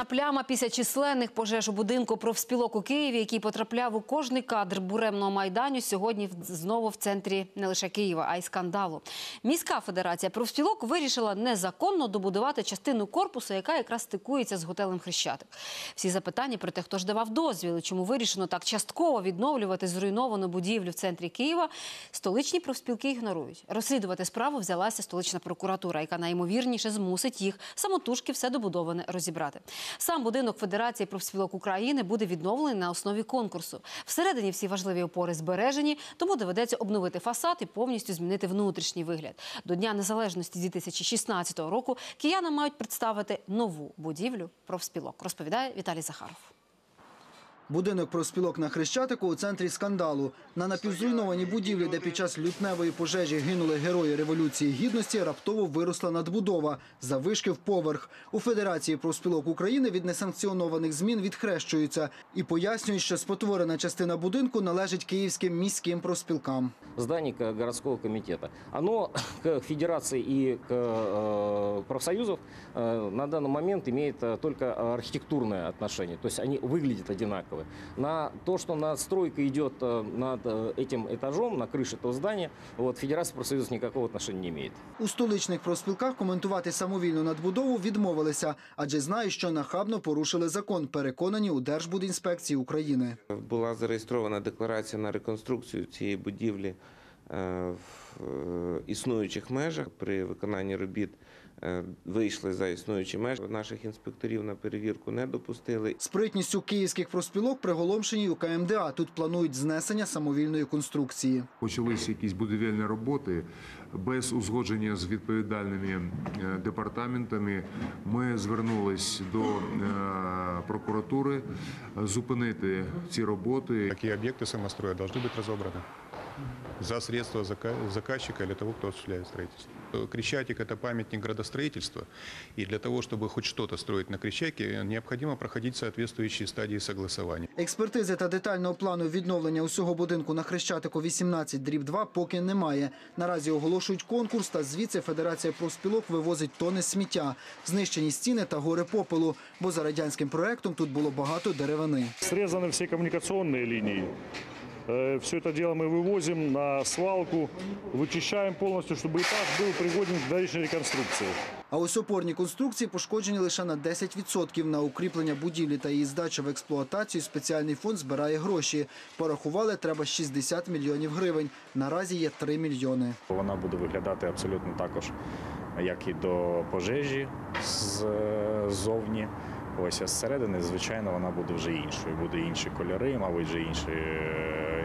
Червона пляма після численних пожеж у будинку профспілок у Києві, який потрапляв у кожний кадр буремного майданю, сьогодні знову в центрі не лише Києва, а й скандалу. Міська федерація профспілок вирішила незаконно добудувати частину корпусу, яка якраз стикується з готелем Хрещатик. Всі запитання про те, хто ж давав дозвіл, чому вирішено так частково відновлювати зруйновану будівлю в центрі Києва, столичні профспілки ігнорують. Розслідувати справу взялася столична прокуратура, яка найімовірніше змусить їх самотужки все добудоване розібрати. Сам будинок Федерації профспілок України буде відновлений на основі конкурсу. Всередині всі важливі опори збережені, тому доведеться обновити фасад і повністю змінити внутрішній вигляд. До Дня Незалежності 2016 року кияни мають представити нову будівлю профспілок. Розповідає Віталій Захаров. Будинок профспілок на Хрещатику у центрі скандалу. На напівзруйнованій будівлі, де під час лютневої пожежі гинули герої Революції Гідності, раптово виросла надбудова за вишки в поверх. У Федерації профспілок України від несанкціонованих змін відхрещуються і пояснюють, що спотворена частина будинку належить київським міським профспілкам. здание к- городского комитета. Оно к федерации и к э, профсоюзов э, на данный момент имеет э, только архитектурное отношение. То есть они выглядят одинаково. На то, что надстройка идет э, над э, этим этажом, на крыше этого здания, вот, федерация профсоюзов никакого отношения не имеет. У столичних профспілках коментувати самовільну надбудову відмовилися, адже знають, що нахабно порушили закон, переконані у Держбудінспекції України. Була зареєстрована декларація на реконструкцію цієї будівлі е, в е, існуючих межах. При виконанні робіт е, вийшли за існуючі межі. Наших інспекторів на перевірку не допустили. Спритністю київських профспілок приголомшені у КМДА. Тут планують знесення самовільної конструкції. Почалися якісь будівельні роботи без узгодження з відповідальними е, департаментами. Ми звернулись до е, прокуратури е, зупинити ці роботи. Такие объекты самостроя должны быть разобраны за средства зака- заказчика или того, кто осуществляет строительство. Э, Крещатик – это памятник градостроительства, и для того, чтобы хоть что-то строить на Крещатике, необходимо проходить соответствующие стадии согласования. Експертизи та детального плану відновлення усього будинку на Хрещатику 18 дріб 2 поки немає. Наразі оголошують конкурс, та звідси Федерація профспілок вивозить тони сміття, знищені стіни та гори попелу, бо за радянським проектом тут було багато деревини. Срезаны все коммуникационные линии. Все это дело мы вывозим на свалку, вычищаем полностью, чтобы этаж был пригоден к дальнейшей реконструкции. А ось опорні конструкції пошкоджені лише на 10%. На укріплення будівлі та її здачу в експлуатацію спеціальний фонд збирає гроші. Порахували, треба 60 мільйонів гривень. Наразі є 3 мільйони. Вона буде виглядати абсолютно також, як і до пожежі з- ззовні. Ось а зсередини, звичайно, вона буде вже іншою. Буде інші кольори, мабуть, вже інше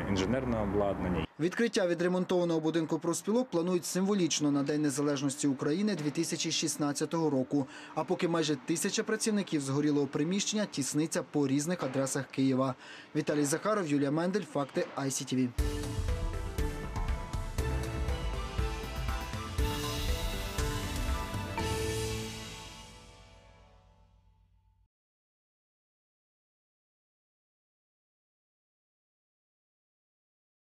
інженерне обладнання. Відкриття відремонтованого будинку профспілок планують символічно на День Незалежності України 2016 року. А поки майже тисяча працівників згорілого приміщення тісниться по різних адресах Києва. Віталій Захаров, Юлія Мендель. Факти ICTV.